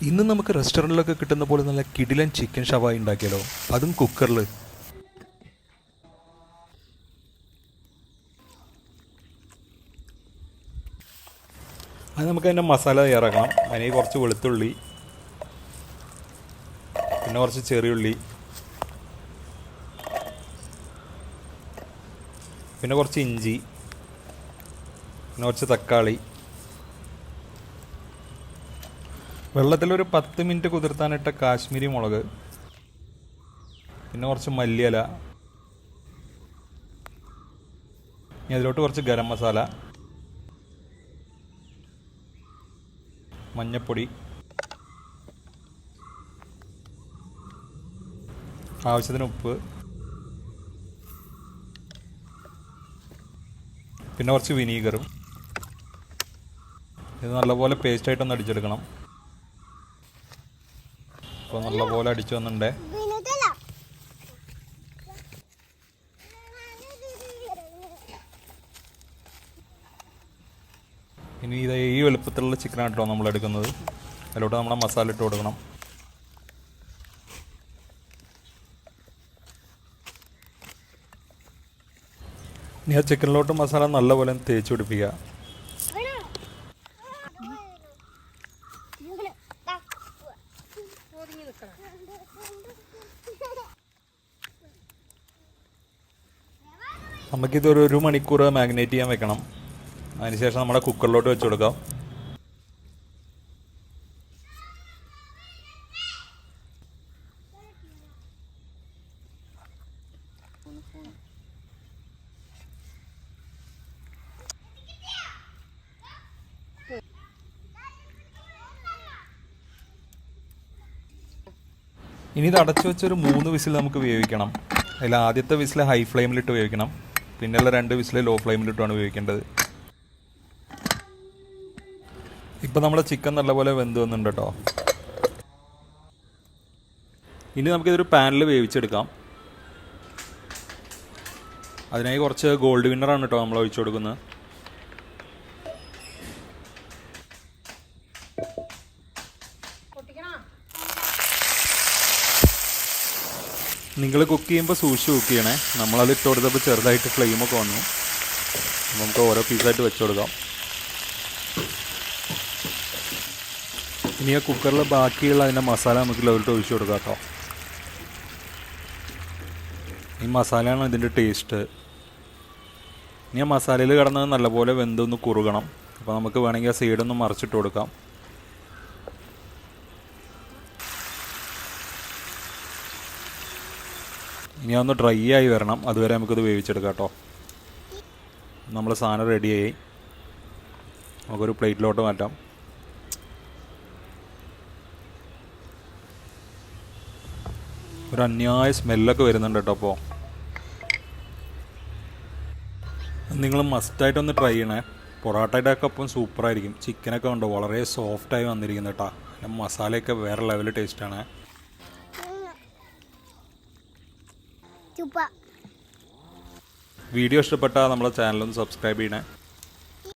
ഇന്ന് നമുക്ക് റെസ്റ്റോറന്റിലൊക്കെ കിട്ടുന്ന പോലെ നല്ല കിടിലൻ ചിക്കൻ ഷവായി ഉണ്ടാക്കിയാലോ? അതും കുക്കറിൽ അത് നമുക്ക് അതിന്റെ മസാല തയ്യാറാക്കണം. അതിന് കുറച്ച് വെളുത്തുള്ളി പിന്നെ കുറച്ച് ചെറിയുള്ളി പിന്നെ കുറച്ച് ഇഞ്ചി പിന്നെ കുറച്ച് തക്കാളി വെള്ളത്തിലൊരു പത്ത് മിനിറ്റ് കുതിർത്താനിട്ട കാശ്മീരി മുളക് പിന്നെ കുറച്ച് മല്ലിയില ഇനി അതിലോട്ട് കുറച്ച് ഗരം മസാല മഞ്ഞപ്പൊടി ആവശ്യത്തിന് ഉപ്പ് പിന്നെ കുറച്ച് വിനീഗറും. ഇത് നല്ലപോലെ പേസ്റ്റായിട്ടൊന്ന് അടിച്ചെടുക്കണം. അപ്പോൾ നല്ലപോലെ അടിച്ചു വന്നിട്ടുണ്ടേ. വിനുതല ഇനി ഇത് ഈ വലുപ്പത്തിലുള്ള ചിക്കനായിട്ടോ നമ്മൾ എടുക്കുന്നത്. അതിലോട്ട് നമ്മുടെ മസാല ഇട്ട് കൊടുക്കണം. ഇനി ആ ചിക്കനിലോട്ട് മസാല നല്ലപോലെ തേച്ച് പിടിപ്പിക്കുക. നമുക്കിതൊരു ഒരു മണിക്കൂർ മാഗ്നേറ്റ് ചെയ്യാൻ വെക്കണം. അതിനുശേഷം നമ്മുടെ കുക്കറിലോട്ട് വെച്ച് കൊടുക്കാം. ഇനി ഇത് അടച്ചു വെച്ചൊരു മൂന്ന് വിസിൽ നമുക്ക് വേവിക്കണം അതിൽ ആദ്യത്തെ വിസിൽ ഹൈ ഫ്ലെയിമിലിട്ട് ഉപയോഗിക്കണം. പിന്നെയുള്ള രണ്ട് വിസിൽ ലോ ഫ്ലെയിമിലിട്ടാണ് ഉപയോഗിക്കേണ്ടത്. ഇപ്പം നമ്മുടെ ചിക്കൻ നല്ലപോലെ വെന്ത് വന്നിട്ടുണ്ട് കേട്ടോ ഇനി നമുക്കിതൊരു പാനിൽ വേവിച്ചെടുക്കാം. അതിനായി കുറച്ച് ഗോൾഡ് വിന്നറാണ് കേട്ടോ നമ്മൾ ഒഴിച്ചു കൊടുക്കുന്നത്. നിങ്ങൾ കുക്ക് ചെയ്യുമ്പോൾ സൂക്ഷിച്ച് കുക്ക് ചെയ്യണേ. നമ്മളത് ഇട്ട് കൊടുത്തപ്പോൾ ചെറുതായിട്ട് ഫ്ലെയിമൊക്കെ വന്നു. നമുക്ക് ഓരോ പീസായിട്ട് വെച്ച് കൊടുക്കാം. ഇനി ആ കുക്കറിൽ ബാക്കിയുള്ള അതിന്റെ മസാല നമുക്ക് ലെവലിട്ട് ഒഴിച്ചു കൊടുക്കാം കേട്ടോ. ഈ മസാലയാണ് ഇതിന്റെ ടേസ്റ്റ് ഇനി ആ മസാലയിൽ കിടന്നത് നല്ലപോലെ വെന്തൊന്ന് കുറുകണം. അപ്പോൾ നമുക്ക് വേണമെങ്കിൽ ആ സൈഡൊന്ന് മറിച്ചിട്ട് കൊടുക്കാം. ഇനി ഒന്ന് ഡ്രൈ ആയി വരണം. അതുവരെ നമുക്കിത് വേവിച്ചെടുക്കാം കേട്ടോ. നമ്മൾ സാധനം റെഡിയായി നമുക്കൊരു പ്ലേറ്റിലോട്ട് മാറ്റാം. ഒരു അന്യായ സ്മെല്ലൊക്കെ വരുന്നുണ്ട് കേട്ടോ അപ്പോൾ നിങ്ങൾ മസ്റ്റായിട്ടൊന്ന് ട്രൈ ചെയ്യണേ. പൊറോട്ടയുടെ ഒക്കെ ഒപ്പം സൂപ്പറായിരിക്കും ചിക്കനൊക്കെ ഉണ്ടോ? വളരെ സോഫ്റ്റായി വന്നിരിക്കുന്നു കേട്ടോ. മസാലയൊക്കെ വേറെ ലെവൽ ടേസ്റ്റാണ് വീഡിയോ ഇഷ്ടപ്പെട്ടാൽ നമ്മളെ ചാനലൊന്ന് സബ്സ്ക്രൈബ് ചെയ്യണേ.